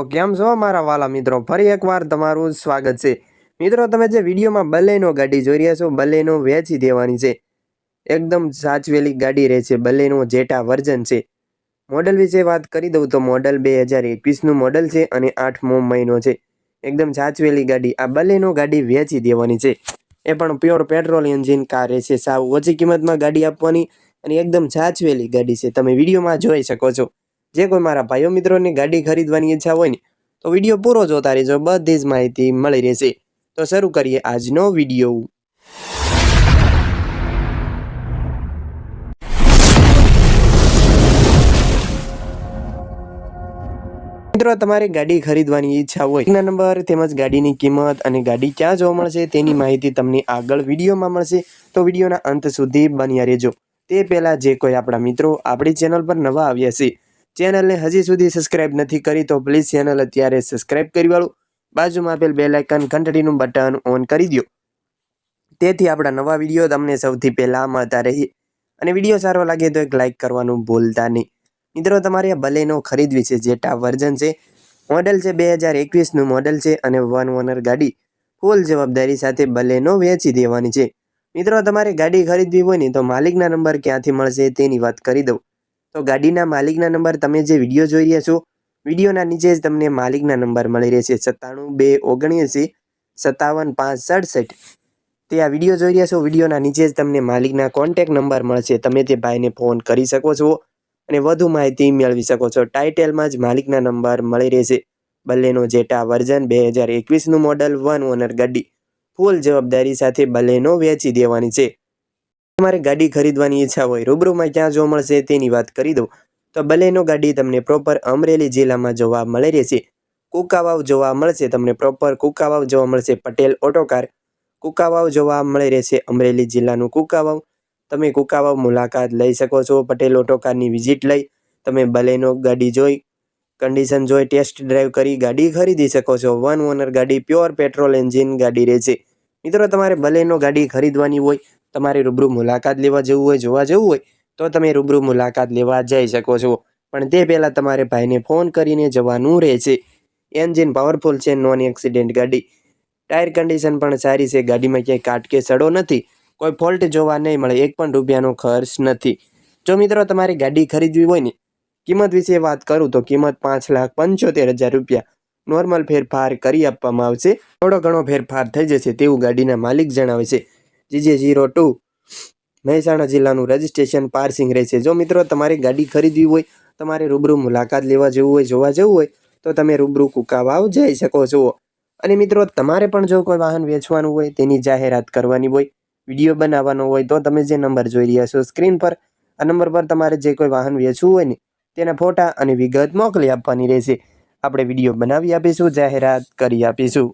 તો કેમ છો મારા વાલા મિત્રો? ફરી એકવાર તમારું સ્વાગત છે. મિત્રો, તમે જે વિડીયોમાં બલેનો ગાડી જોઈ રહ્યા છો, બલેનો વેચી દેવાની છે. એકદમ સાચવેલી ગાડી રહે છે, બલેનો જેટા વર્ઝન છે. મોડલ વિશે વાત કરી દઉં તો મોડલ બે હજાર એકવીસનું મોડલ છે અને આઠમો મહિનો છે. એકદમ સાચવેલી ગાડી, આ બલેનો ગાડી વેચી દેવાની છે. એ પણ પ્યોર પેટ્રોલ એન્જિન કાર રહેશે સાવ ઓછી કિંમતમાં ગાડી આપવાની અને એકદમ સાચવેલી ગાડી છે. તમે વિડીયોમાં જોઈ શકો છો. જે કોઈ મારા ભાઈઓ મિત્રોની ગાડી ખરીદવાની ઈચ્છા હોય ને, તો વીડિયો પૂરો જોતા રહેજો. બધી જ માહિતી મળી રહેશે. તો શરૂ કરીએ આજનો વીડિયો. મિત્રો, તમારે ગાડી ખરીદવાની ઈચ્છા હોય નંબર તેમજ ગાડીની કિંમત અને ગાડી ક્યાં જોવા મળશે તેની માહિતી તમને આગળ વિડીયોમાં મળશે. તો વિડીયોના અંત સુધી બન્યા રહેજો. તે પહેલાં જે કોઈ આપણા મિત્રો આપણી ચેનલ પર નવા આવ્યા છે ચેનલને હજી સુધી સબસ્ક્રાઇબ નથી કરી તો પ્લીઝ ચેનલ અત્યારે સબસ્ક્રાઇબ કરી વાળું બાજુમાં આપેલ બે લાઇકન ઘંટડીનું બટન ઓન કરી દો તેથી આપણા નવા વીડિયો તમને સૌથી પહેલાં મળતા રહે. અને વીડિયો સારો લાગે તો એક લાઇક કરવાનું ભૂલતા નહીં. મિત્રો, તમારે આ બલેનો ખરીદવી છે, જેટા વર્ઝન છે. મોડલ છે બે હજાર એકવીસનું મોડલ છે અને વન ઓનર ગાડી. ફૂલ જવાબદારી સાથે બલેનો વેચી દેવાની છે. મિત્રો, તમારે ગાડી ખરીદવી હોય ને તો માલિકના નંબર ક્યાંથી મળશે તેની વાત કરી દઉં. તો ગાડીના માલિકના નંબર તમે જે વીડિયો જોઈ રહ્યા છો, વિડીયોના નીચે જ તમને માલિકના નંબર મળી રહેશે. સત્તાણું બે ઓગણએંસી સત્તાવન પાંચ સડસઠ. તે આ વીડિયો જોઈ રહ્યા છો, વિડીયોના નીચે જ તમને માલિકના કોન્ટેક નંબર મળશે. તમે તે ભાઈને ફોન કરી શકો છો અને વધુ માહિતી મેળવી શકો છો. ટાઇટેલમાં જ માલિકના નંબર મળી રહેશે. બલેનો જેટા વર્ઝન બે હજાર એકવીસનું મોડલ વન ઓનર ગાડી. ફૂલ જવાબદારી સાથે બલેનો વેચી દેવાની છે. તમારે ગાડી ખરીદવાની ઈચ્છા હોય, રૂબરૂમાં ક્યાં જોવા મળશે તેની વાત કરી દઉં. તો બલેનો ગાડી તમને પ્રોપર અમરેલી જિલ્લામાં જોવા મળી રહેશે. કુકાવાવ જોવા મળશે તમને પ્રોપર કુકાવાવ જોવા મળશે પટેલ ઓટોકાર કુકાવાવ જોવા મળી રહેશે અમરેલી જિલ્લાનું કુકાવાવ. તમે કુકાવાવ મુલાકાત લઈ શકો છો, પટેલ ઓટોકારની વિઝિટ લઈ. તમે બલેનો ગાડી જોઈ કન્ડિશન જોઈ ટેસ્ટ ડ્રાઈવ કરી ગાડી ખરીદી શકો છો. વન ઓનર ગાડી પ્યોર પેટ્રોલ એન્જિન ગાડી રહેશે. મિત્રો, તમારે બલેનો ગાડી ખરીદવાની હોય તમારે રૂબરૂ મુલાકાત લેવા જવું હોય, જોવા જવું હોય, તો તમે રૂબરૂ મુલાકાત લેવા જઈ શકો છો. પણ તે પહેલાં તમારે ભાઈને ફોન કરીને જવાનું રહેશે. એન્જિન પાવરફુલ છે નોન એક્સિડન્ટ ગાડી. ટાયર કન્ડિશન પણ સારી છે, ગાડીમાં ક્યાંય કાટ કે સડો નથી. કોઈ ફોલ્ટ જોવા નહીં મળે, એક પણ રૂપિયાનો ખર્ચ નથી. જો મિત્રો તમારે ગાડી ખરીદવી હોય ને, કિંમત વિશે વાત કરું તો કિંમત પાંચ લાખ પંચોતેર હજાર રૂપિયા. નોર્મલ ફેરફાર કરી આપવામાં આવશે. થોડો ઘણો ફેરફાર થઈ જશે તેવું ગાડીના માલિક જણાવે છે. GJ zero two. મહેસાણા જિલ્લાનું રજિસ્ટ્રેશન પાર્સિંગ રહેશે. જો મિત્રો તમારે ગાડી ખરીદવી હોય, તમારે રૂબરૂ મુલાકાત લેવા જવું હોય, જોવા જવું હોય, તો તમે રૂબરૂ કુકાવાવ જઈ શકો છો. અને મિત્રો, તમારે પણ જો કોઈ વાહન વેચવાનું હોય, તેની જાહેરાત કરવાની હોય, વીડિયો બનાવવાનો હોય, તો તમે જે નંબર જોઈ રહ્યા છો સ્ક્રીન પર, આ નંબર પર તમારે જે કોઈ વાહન વેચવું હોય ને, તેના ફોટા અને વિગત મોકલી આપવાની રહેશે. આપણે વીડિયો બનાવી આપીશું, જાહેરાત કરી આપીશું.